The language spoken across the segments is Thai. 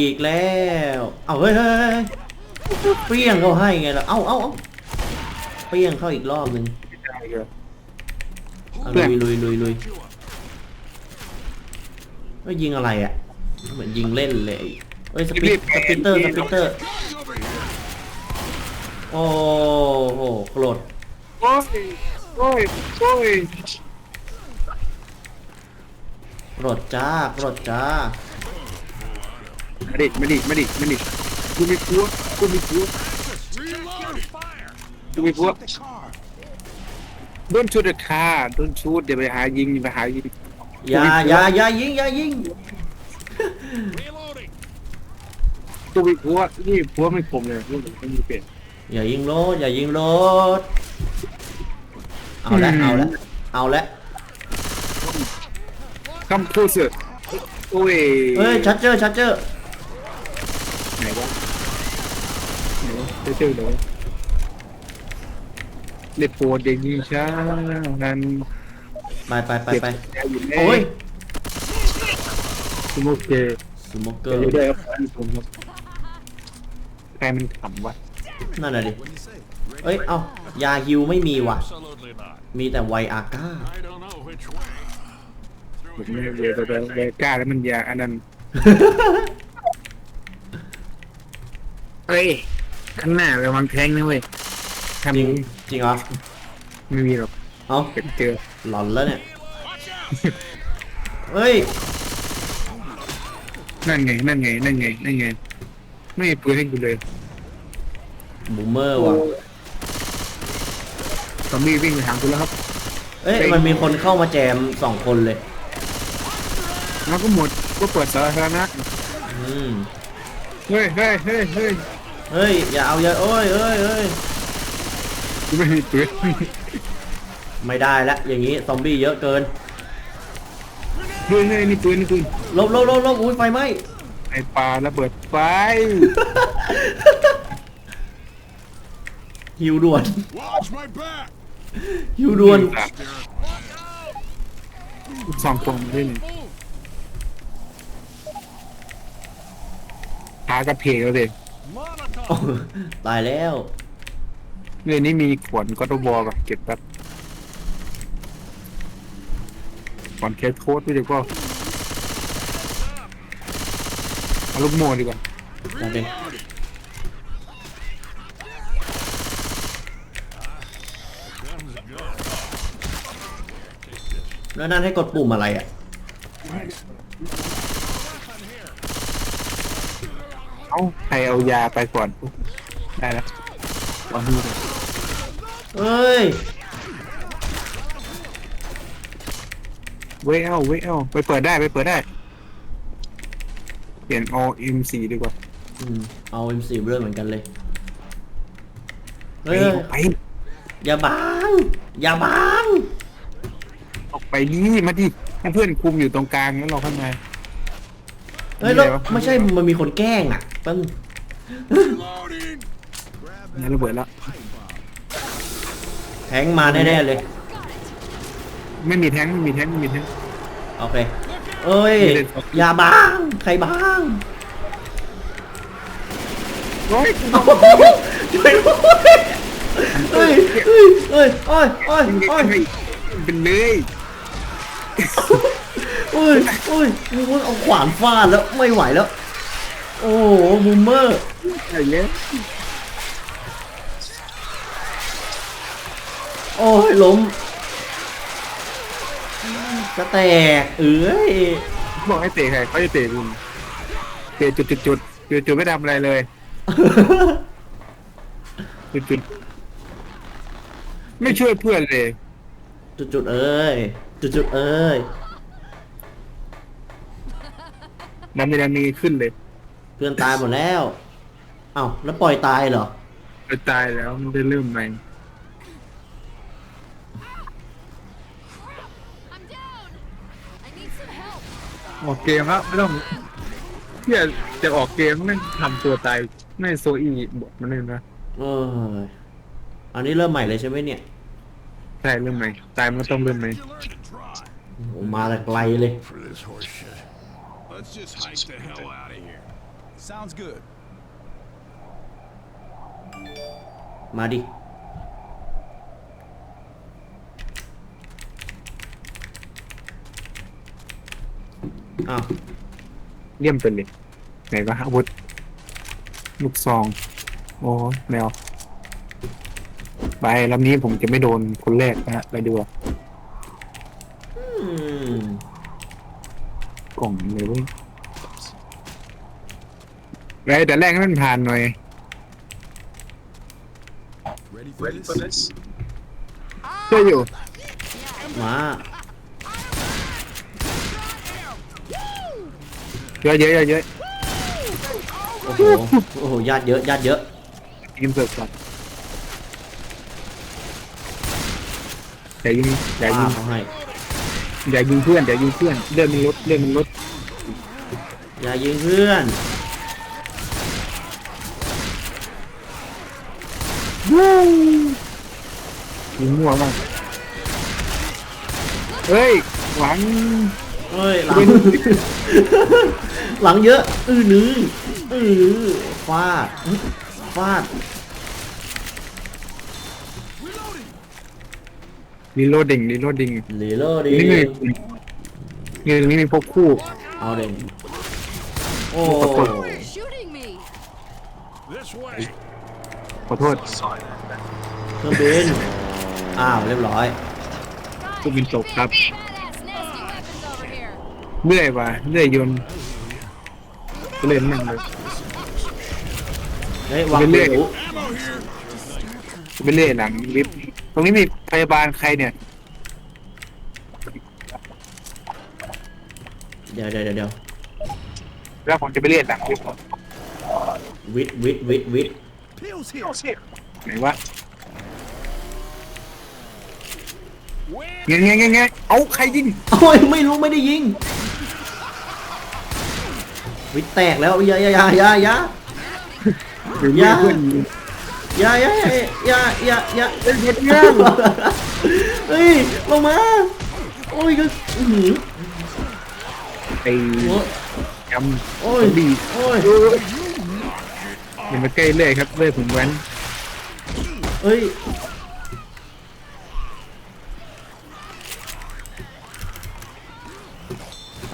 อีกแล้ว เอาเฮ้ยเฮ้ยเฮ้ยเปรี้ยงเขาให้ไงล่ะเอาเอาเอาเปรี้ยงเข้าอีกรอบหนึ่งเอาลุยลุยลุยลุยเฮ้ยยิงอะไรอะ เหมือนยิงเล่นเลยเฮ้ยสปิสปิเตอร์สปิเตอร์ โอ้โหโกรธโอ้ยโอ้ยโอ้ยโกรธจ้าโกรธจ้า มาดิมาดิมาดิมาดิกูไม่กลัวกูไม่กลัวกูไม่กลัวโดนชุดคาโดนชุดเดี๋ยวไปหายิงไปหายิงอย่าอย่าอย่ายิงอย่ายิงกูไม่กลัวนี่ผัวไม่คมเลยนี่มันมีเป็ดอย่ายิงรถอย่ายิงรถเอาละเอาละเอาละคำพูดเสือโอ้ยเฮ้ยชัดเจอร์ชัดเจอร์ ไหนวะ ไหนวะเจอเจอไหนวะเลโปเดนิชานันไปไปไปไปเก็บอยู่แน่โอ้ยโอเคสโมเกเกิอดร์ได้ครับผมครับใครมันขำวะนั่นน่ะดิเอ้ย เอ้ายาฮิวไม่มีว่ะ Absolutely not. มีแต่ไวอาก้า I don't know which way. ผมไม่เรียนแต่แต่กล้าแล้วมันยาอันนั้นเฮ้ย ข้างหน้าระวังแทงนะเว้ยทำจริงจริงเหรอไม่มีหรอกเอ้าเกิดเจอหลอนแล้วเนี่ยเฮ้ยนั่นไงนั่นไงนั่นไงนั่นไงไม่มีปืนให้กูเลยบูมเมอร์ว่ะซอมบี้วิ่งไปหากูแล้วครับเอ้ยมันมีคนเข้ามาแจมสองคนเลยแล้วก็หมดก็เปิดสาธารณะอืมเฮ้ยเฮ้ยเฮ้ยเฮ้ย เฮ้ย อย่าเอาอย่าโอ้ยเอ้ยเอ้ยกูไม่มีปืนไม่ได้ละอย่างนี้ซอมบี้เยอะเกินเฮ้ยเฮ้ยนี่ปืนนี่ปืนลบลบลบลบอุ้ยไฟไหม้ไอปลาระเบิดไฟฮิวด่วน Watch my back. ฮิวด่วน สองคนเล่นหากระเพกแล้วเด็ก Molotov. โอ้ตายแล้ว เรื่องนี้มีขวดก็ต้องบอก่อนเก็บแป๊บขวดเคสโค้ดไปดีกว่าเอาลูกโม่ดีกว่าโอเคแล้วนั่นให้กดปุ่มอะไรอะ เอาใครเอายาไปก่อนได้แล้วเอาดูเลยเอ้ย เว้ยเอาเว้ยเอาไปเปิดได้ไปเปิดได้ เปลี่ยน all M4 ดีกว่าอืม เอา M4 เรื่องเหมือนกันเลย ไปเฮ้ย ออกไปอย่าบัง อย่าบัง ออกไปนี่มาดิให้เพื่อนคุมอยู่ตรงกลางแล้วเราเข้ามา เฮ้ยแล้วมีอะไรวะไม่ใช่มันมีคนแกล้งอะตั้ง Loading. นี่ระเบิดแล้วแทงมาแน่ๆเลย ไม่มีแท้งไม่มีแท้งไม่มีแท้งโอเค เอ้ยไม่ได้อย่าบังใครบังโอ้ยช่วยด้วยเฮ้ยเฮ้ยเฮ้ยโอ้ยโอ้ยโอ้ยเป็นเลย โอ้ยโอ้ยมึงเอาขวานฟาดแล้วไม่ไหวแล้ว โอ้โหบูมเมอร์อะไรเงี้ยโอ้ยล้มจะแตกเอ้ยบอกให้เตะใครเขาจะเตะคุณเตะจุดจุดจุดจุดจุดไม่ทำอะไรเลยจุดจุดไม่ช่วยเพื่อนเลย จุดจุดๆเอ้ยจุดจุดๆเอ้ย น้ำมีน้ำมีขึ้นเลยเพื่อนตายหมดแล้ว เอ้าแล้วปล่อยตายเหรอ ไปตายแล้วมันได้เริ่มใหม่ I'm down. I need some help. ออกเกมแล้วไม่ต้องเพื่อจะออกเกมไม่ทำตัวตายไม่โซอีบทมันเลยนะเอออันนี้เริ่มใหม่เลยใช่ไหมเนี่ย ใช่เริ่มใหม่ตายมันก็ต้องเริ่มใหม่ You learn to drive โอ้มาแต่ไกลเลย for this horse shit. Let's just hike the hell out of here. Sounds good. มาดิ อ้าว เลี่ยมไปเลยไหนวะอาวุธลูกซอง โอ้ยแมวไปลำนี้ผมจะไม่โดนคนแรกนะฮะ ไปดูว่า อืม กล่องเลยเว้ยไปแต่แรกให้มันผ่านหน่อย Ready for this? ช่วยอยู่ มาเยอะเยอะเยอะเยอะโอ้โหโอ้โหญาติเยอะญาติเยอะยิงเสิร์ฟก่อนอย่ายิงอย่าป้ายิงเขาให้ อย่ายิงเพื่อนอย่ายิงเพื่อนเลื่อนมันลดเลื่อนมันลดอย่ายิงเพื่อนยิงมั่วมากเฮ้ยหวังเฮ้ยหลัง หลังเยอะ อื้อนื้ออื้อฟาดฟาด รีโหลดดิ่งรีโหลดดิ่งเหลือดีนี่ไงนี่ตรงนี้มีพวกคู่ เอาเด่นโอ้ They're shooting me. This way. ขอโทษ เครื่องบิน อ้าว เรียบร้อยเครื่องบินตกครับ Badass nasty weapons over here. เลื่อยว่ะเลื่อยยนต์ก็เลยนั่งเลย เฮ้ย วางเรื่อยๆหู Ammo here. ไปเลื่อยหลังลิฟต์ ตรงนี้มีพยาบาลใครเนี่ย เดี๋ยวเดี๋ยวเดี๋ยวเดี๋ยวแล้วผมจะไปเลื่อยหลังลิฟต์วิทย์วิทย์วิทย์วิทย์ Pills here. ไหนวะเงี้ยเงี้ยเงี้ยเงี้ยเอาใครยิงโอ้ยไม่รู้ไม่ได้ยิง วิทย์แตกแล้วอย่าอย่าอย่าอย่าอย่าหรืออย่าเพื่อนยิง อย่าอย่าอย่าอย่าอย่าเอ้ยเงี้ยเงี้ยเฮ้ยลงมาโอ้ยก็อื้อหือไอ้โอ้ยยำโอ้ยดีโอ้ยอย่ามาใกล้เลื่อยครับเลื่อยผมแว้นเฮ้ย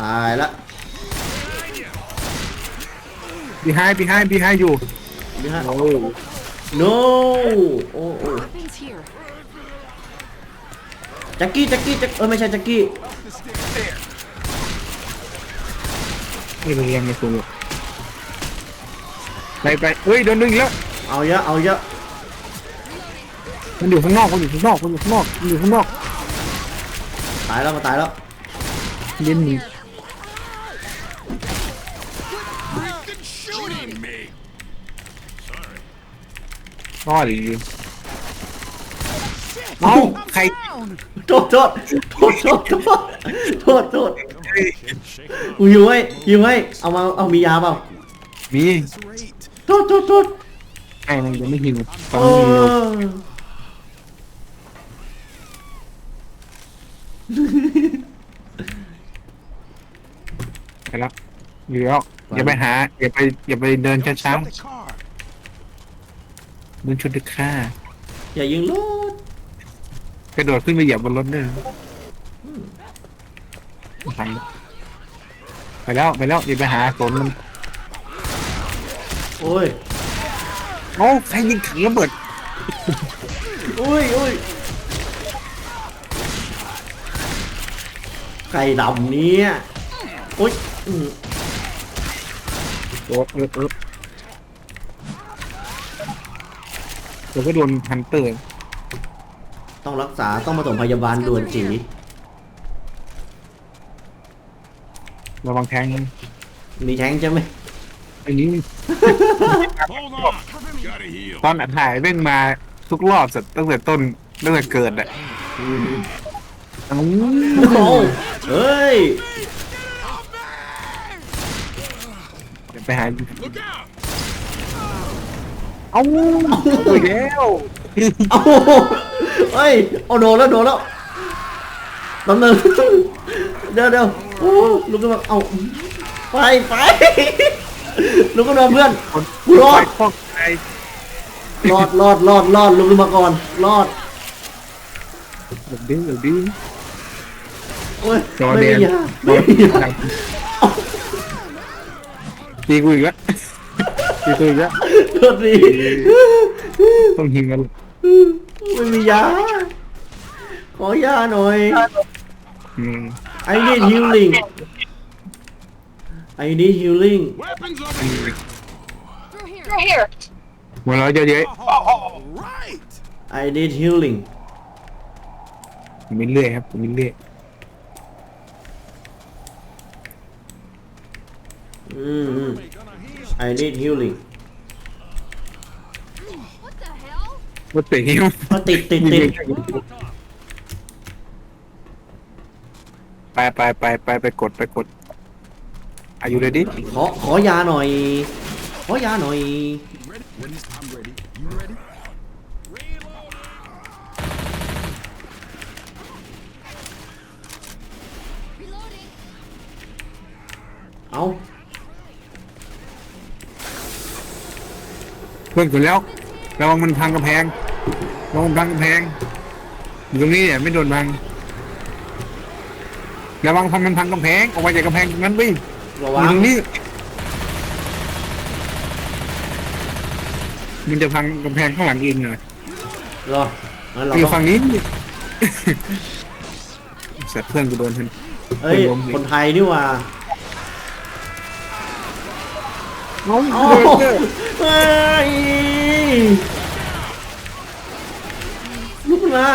ตายละพี่ไฮพี่ไฮพี่ไฮอยู่ นี่ฮะโอ้ no โอ้โอ้ Weapons here. แจ็คกี้แจ็คกี้แจ็คเออไม่ใช่แจ็คกี้ไม่เรียงไม่สูงหรอกไปไปเฮ้ยโดนดึงอีกแล้วเอาเยอะเอาเยอะมันอยู่ข้างนอกมันอยู่ข้างนอกมันอยู่ข้างนอกมันอยู่ข้างนอกตายแล้วมาตายแล้วเล่น Shooting พ่อหรือเอ้าใครโทษโทษโทษโทษโทษโทษโทษกูอยู่ไว้อยู่ไว้เอามาเอามียาเปล่ามี Great. โทษโทษโทษไอ้มันยังไม่หิวตอนโอ้นี้ไปแล้วอยู่แล้วอย่าไปหาอย่าไปอย่าไปเดินช้า Stop the car. ๆเดินชุดดึกค่าอย่ายิงรถกระโดดขึ้นไปเหยียบบนรถด้วยทันไปแล้วไปแล้วอย่าไปหาสนมันโอ้ยโอ้ใครยิงถังระเบิดโอ้ยโอ้ยไก่ดำเนี่ยโอ้ยอืมโอ้เออเออเดี๋ยวก็โดนฮันเตอร์ต้องรักษาต้องมาส่งพยาบาลด่วนจีระวังแทงมีแท้งใช่ไหมอันนี้ Hold on. Gotta heal. ตอนอัดถ่ายเร่งมาทุกรอบสัตว์ตั้งแต่ต้นตั้งแต่เกิดอะเอ้าโอ้เฮ้ยเดี๋ยวไปหา Look out. เอ้าไปแล้วเอาเฮ้ยเอาโดนแล้วโดนแล้วแป๊บนึงเดี๋ยวเดี๋ยวโอ้ลุกขึ้นมาเอาฟไปไปลุกขึ้นมาเพื่อนกูรอไฟดคอกไอรอดรอดรอดรอดลุกขึ้นมาก่อนรอดแบบดิ้งแบบดิ้งโอ้ยจอไม่แดมีงยาไม่มียาตีกูอีกแล้ว ตีกูอีกแล้วโทษดีต้องหิงกันไม่มียา ขอยาหน่อย อืม I need healing I need healing Weapons over here. Through here. หัวเราะเยอะ All right. I need healing ๆผมมีเรื่อยครับผมมีเรื่อยอืมอืม I need healing What the hell? ว่าเตะหิวเอาติดติดติดไปไปไปไปไปกดไปกดอายุเลยดิขอขอยาหน่อย ขอยาหน่อย Ready? When is I'm ready. You ready? Reloading. เอา พื่อนกดแล้วระวังมันพังกระแพงระวังมันพังกระแพงอยู่ตรงนี้เนี่ยไม่โดนพังระวังพังมันพังกระแพงออกมาจากกระแพงตรงนั้นวิ่งระอวัยู่งตรงนี้มันจะพังกำแพงข้างหลังเองเลยรองั้นเราอยู่ต้องฝั่งนี้เสร็จเพื่อนกูโดนทัน เอ้ยคนไทยนี่หว่า น้องเอาโดนเจอเฮ้ย ลุกขึ้นมา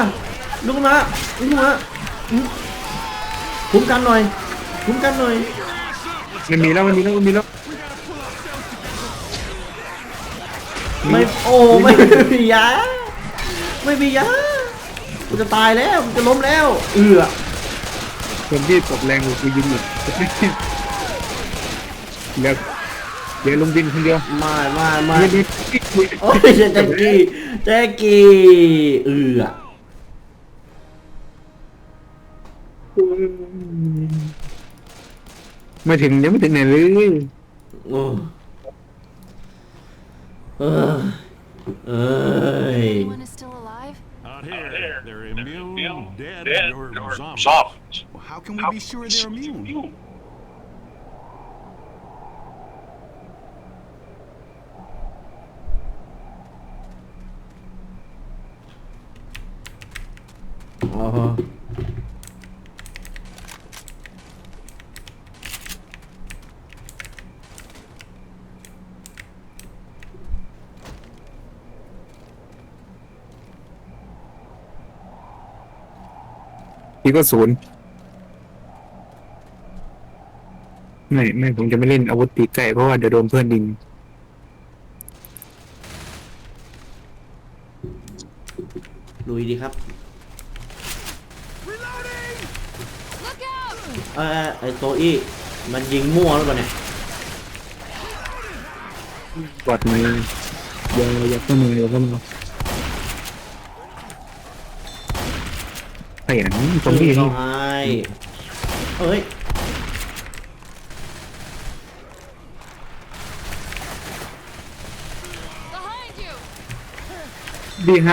ลุกขึ้นมาลุกขึ้นมาอืมคุ้มกันหน่อยคุ้มกันหน่อยมันมีแล้วมันมีแล้วมันมีแล้วไม่โอ้ไม่มียาไม่มียากูจะตายแล้วกูจะล้มแล้ว เอือคนที่ตบแรงกูยิงอยู่เดี๋ยว เดี๋ยวลงดินคนเดียวไม่ไม่ไม่เดี๋ยวดิโอ้ยแจ็คกี้แจ็คกี้เอือไม่ถึงยังไม่ถึงไหนเลยโอ้เออเอ้ย Anyone is still alive? Out here, they're immune, dead, or zombies. Well, how can we be sure they're immune? อ๋อ哦พี่ก็ศูนย์ไม่ไม่ผมจะไม่เล่นอาวุธตีไก่เพราะว่าเดี๋ยวโดนเพื่อนยิงลุยดีครับ เออไอโซอี้มันยิงมั่วหรือเปล่าเนี่ยกดมืออย่าอย่าเข้ามืออย่าเข้ามือไอ้หนังซอมบี้เขานี่ให้เอ้ยบีไฮ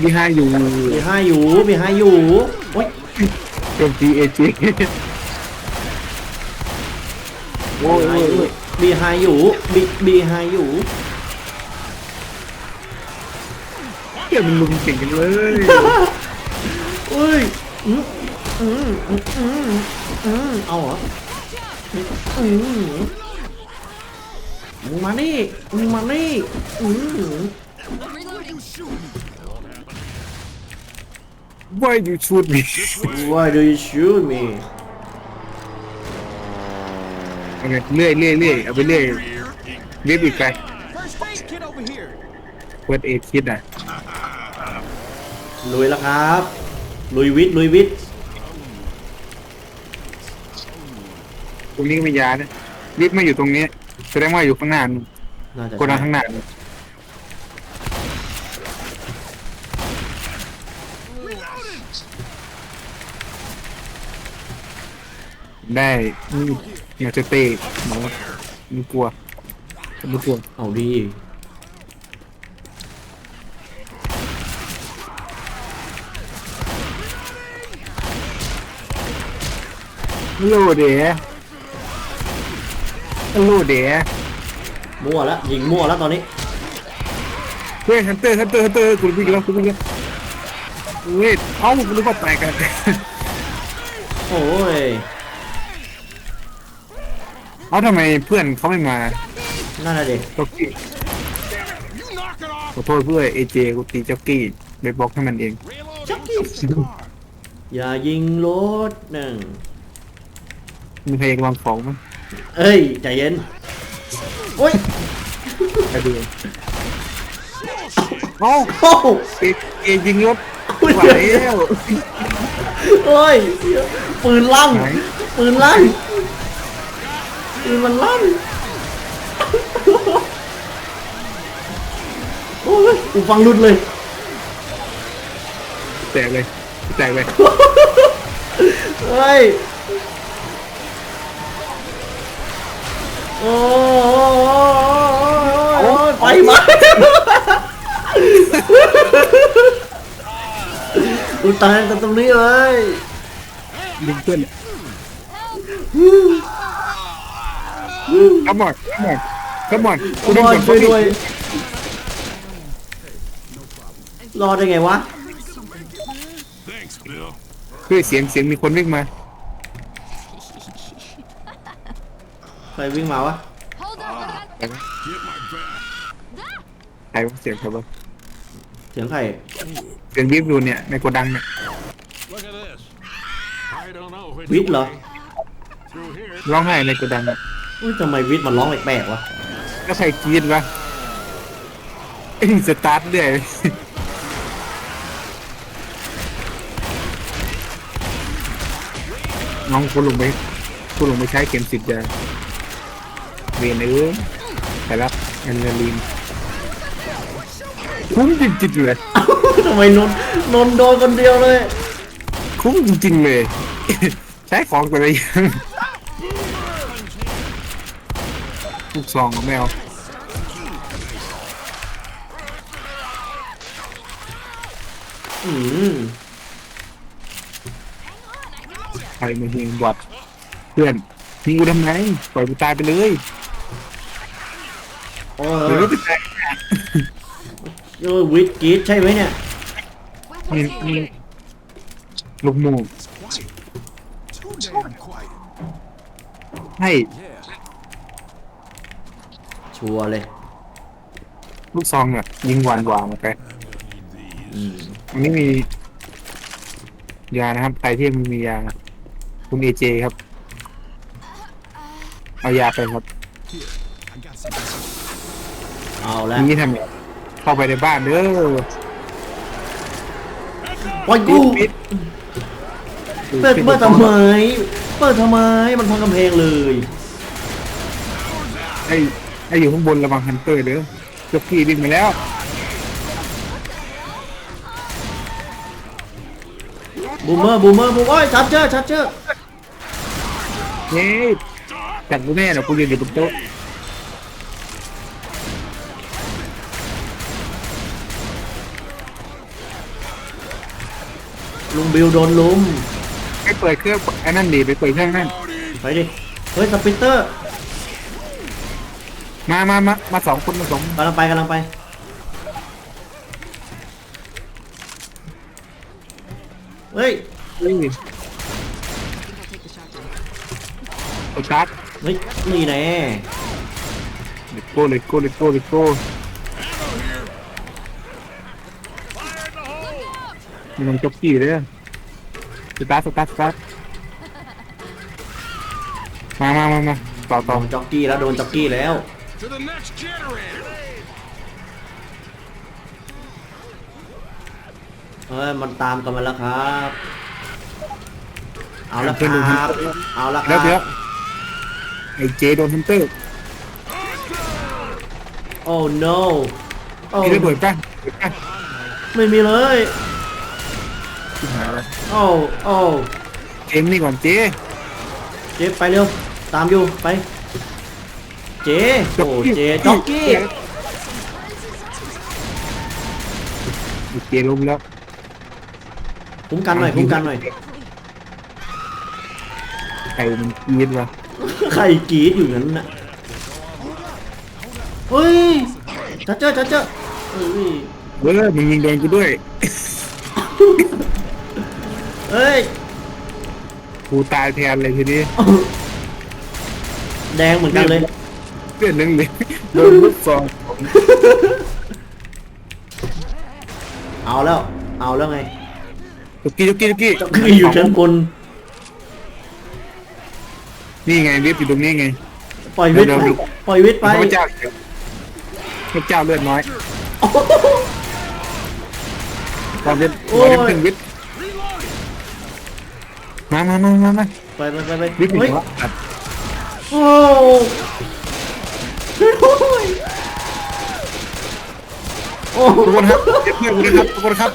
บีไฮอยู่มีให้อยู่มีให้อยู่ โอ้ยโจมตีเอจีโอ้ยโอ้ยโอ้ยมีให้อยู่บีบีให้อยู่เกี่ยมันลุมเก่งกันเลยเอ้ยอืมอืมอืมอืมอืมเอาเหรออืมมึงมานี่มึงมานี่อืม Why you shoot me Why do you shoot me เอาไงเรื่อยเรื่อยเรื่อยเอาไปเรื่อยเรียบอีกไกล First aid kit over here. เปิดเอคิดอะลุยแล้วครับ ลุยวิทย์ลุยวิทย์ตรงนี้ก็ไม่ยานะรีบมาอยู่ตรงนี้แสดงว่าอยู่ข้างหน้านู่นน่าจะโกดังข้างหน้านู่น ได้อยากจะเตะหมอไม่กลัวไม่กลัวเอาดีฮัลโหลเด๋ฮัลโหลเด๋มั่วแล้วยิงมั่วแล้วตอนนี้เฮ้ยฮันเตอร์ฮันเตอร์ฮันเตอร์กูวิ่งแล้วกูวิ่งแล้วเฮ้ยเอ้ากูนึกว่าแตกกันโอ้ย เอ้าทำไมเพื่อนเขาไม่มานั่นน่ะเด็กจ็อกกี้ You knock it off. ขอโทษเพื่อนเอเจกูตีจ็อกกี้ไปบล็อกให้มันเอง Reload. จักกี้อย่ายิงรถหนึ่งมีใครอยากลองของมั้ยเอ้ยใจเย็นโอ้ยไปดูเอ้าโอ้โหเอเอยิงรถอุ๊ยไหวแล้วโอ้ยปืนลั่นไหนปืนลั่น ปืนมันลั่นโอ้ยอูฟังหลุดเลย แตกเลยแตกเลยเฮ้ย โอ้ยไฟไหม้กูตายกันตรงนี้เลยยิงเพื่อน ขมอดขมอดขมอดกูรอดช่วยด้วย รอดได้ไงวะ Thanks, Bill. เฮ้ยเสียงเสียงมีคนวิ่งมา ใครวิ่งมาวะ Hold on, hold on. Get my back. ใครวะเสียงใครวะเสียงใครเสียงวิบอยู่เนี่ยในโกดังเนี่ย Look at this. I don't know which วิทย์เหรอ way. Through here. ร้องไห้ในโกดังเนี่ย อุ้ยทำไมวิทย์มันร้องแปลกๆวะแล้วใครกรีดวะเอ้ยสตาร์ทเรื่อยน้องคุณลงไปคุณลงไปใช้เข็มสิบยาเวียนเอ้ยแต่รับแอนเนลีนคุ้มจริงๆเลยทำไมนนท์นนท์โดนคนเดียวเลย คุ้มจริงๆเลย ใช้ของแต่ละอย่าง ลูกซองของแมวอืมใครมายิงบอดเพื่อนยิงกูทำไมปล่อยกูตายไปเลยโอ้หรืยอว่าจะตายเออวิทย์กรีดใช่ไหมเนี่ยนี่นี่ลูกหมู Too damn quiet. ให้ Yeah. ชัวร์เลย ลูกซองเนี่ยยิงหวานหวานๆไปอืมอันนี้มียานะครับใครที่มันมียา คุณเอเจครับ เอายาไปครับ I got some. เอาแล้วนี่ทำไงเข้าไปในบ้านเด้อปล่อยปิกูดปิดเปิดเปิดทำไมเปิดทำไมมันพังกำแพงเลย ไอ้ ไอ้อยู่ข้างบนระวังฮันเตอร์เด้อจ็อกกี้วิ่งมาแล้วบูมเมอร์บูมเมอร์บูมโอ้ยชัดเจอชัดเจอเฮ้ยจัดกูแน่เดี๋ยวกูยืนอยู่บนโต๊ะลุงบิวโดนลุมไปเปิดเครื่องไอ้นั่นดีไปเปิดเครื่องนั่นไปดิเฮ้ยสปินเตอร์ มามามามาสองคนมาสองกำลังไปกำลังไปเฮ้ยเฮ้ยโอชาร์จเฮ้ยนี่แน่เลโก้เลโก้เลโก้เลโก้มีน้องจ็อกกี้เลยสตาร์ทสตาร์ทสตาร์ทมามามามาต่อโดต่อนจ็อกกี้แล้วโดนจ็อกกี้แล้ว To the next generator. เฮ้ยมันตามกันมาแล้วครับ เอาละครับเอาละคเดี๋รัยวเดี๋ยวบไอ้เจโดนฮันเตอร์โอ้ no โอ้มีระเบิดป่ะเบิดป่ะไม่มีเลยชิบหายแล้วโอ้โอ้เกมนี่ก่อนเจเจ๊ไปเร็วไปตามอยู่ไป เจโอ้เจจ็อกกี้เกล้มแล้วคุ้มกันหน่อยคุ้มกันหน่อยไก่มันยีดวะใครกรีดอยู่นั้นน่ะเฮ้ยจัดเจ้าจัดเจ้าเอ้ยเว้ยมึงยิงโดนกูด้วยเอ้ยกูตายแทนเลยทีนี้แดงเหมือนกันเลย เพื่อนนึงเลยโดนลูกซองเอาแล้ว เอาแล้วไงตุกกี้ตุกกี้ตุกกี้จ็อกกี้อยู่ชั้นบนนี่ไงเรียบอยู่ตรงนี้ไง ปล่อยวิทย์เดี๋ไปยว ปล่อยวิทย์ไปพระเจ้าพระเจ้าเลือดน้อยความเลือดโอ้น้อยยเป็นวิทย์มามามามามาไปไปไปไปวิทย์หนึ่เฮ้ยงวะอัดโอ้ ช่วยด้วยโอ้ทุกคนครับเพื่อนกูนะครับทุกคนครับ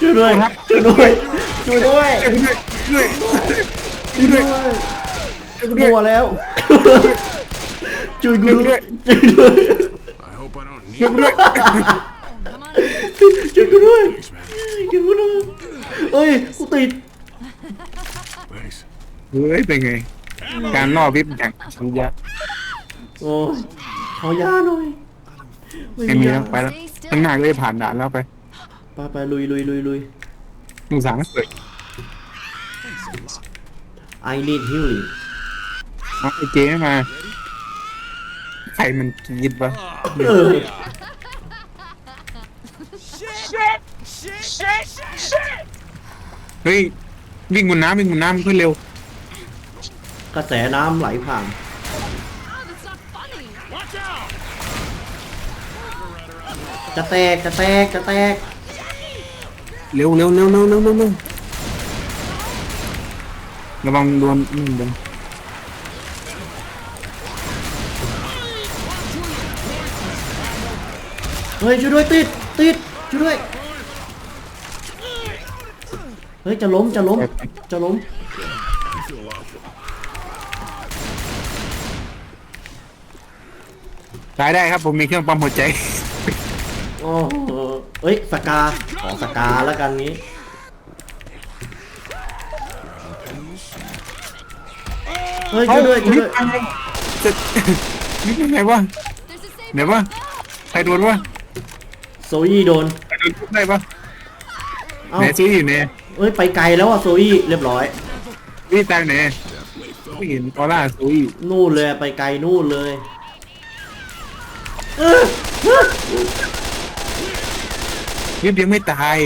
ช่วยด้วยช่วยด้วยช่วยด้วยช่วยกูด้วยช่วยกูด้วยช่วยกูด้วยมัวแล้วช่วยกูช่วยกูด้ด้ววยยช่วยกูด้วย I hope I don't ช่วย need กูด้วย Come on. ช่วยกูด้วยช่วยกูด้วยเอ้ยกูติด Thanks. เฮ้ยเป็นไงการล่อวิบอย่างสุดยอด โอ้ยขอยาหน่อยไม่ไม่มีมียาแล้วไปแล้วข้างหน้าก็จะผ่านด่านแล้วไปไปไปลุยลุยลุยลุยลุงสางเปิด I need healing เอาไอ้เจ๊มา ใครมันกรีดวะเออ เฮ้ยวิ่งบนน้ำวิ่งบนน้ำขึ้นเร็ว กระแสน้ำไหลผ่าน จะแตกจะแตกจะแตกเร็วเร็วเร็วเร็วเร็วเร็วเร็วระวังโดนอืมโดนเฮ้ยช่วยด้วยติดติดช่วยด้วยเฮ้ยจะล้มจะล้มจะล้มตายได้ครับผมมีเครื่องปั๊มหัวใจ โอ้โหเอ้ยสกาขอสกาแล้วกันนี้เฮ้ยช่วยด้วยช่วยด้วยเสร็จนี่เป็นไงวะ There's a safe ไหนวะใครโดนวะโซยี่โดนใครโดนทุบได้ปะเอ้าไหนซื้ออยู่ไหนเอ้ยไปไกลแล้วอะโซยี่เรียบร้อยนี่ตายไหนไม่เห็นออร่าซื้ออยู่นู่นเลยไปไกลนู่นเลยเออ เออยิบยังไม่ตาย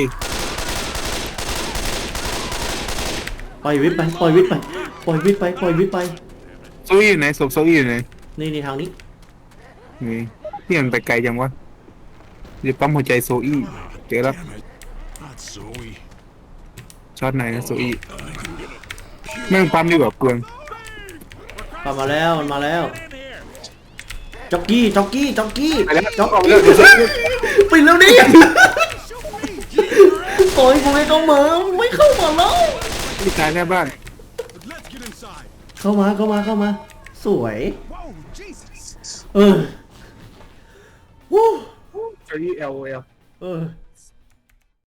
ปล่อยวิทย์ไปปล่อยวิทย์ไปปล่อยวิทย์ไปปล่อยวิทย์ไป โซอี้อยู่ไหนศพโซอี้อยู่ไหนนี่นี่ทางนี้ นี่นี่มันไปไกลจังวะเดี๋ยวปั๊มหัวใจโซอี้เจอแล้ว Damn it. Not Zoe. ช็อตไหนนะโซอี้แม่งปั๊มดีกว่าเปลืองกลับมาแล้วมันมาแล้วจ็อกกี้จ็อกกี้จ็อกกี้ไปแล้วจ็อกออกกี้แล้วเดี๋ยวโซอี้ปิดแล้วนี่ โอ้ยกูไม่เข้ามาไม่เข้ามาแล้วที่ตายหน้าบ้าน But let's get inside. เข้ามาเข้ามาเข้ามา สวย Whoa, Jesus. เออวู้โซอี้ L O L เออ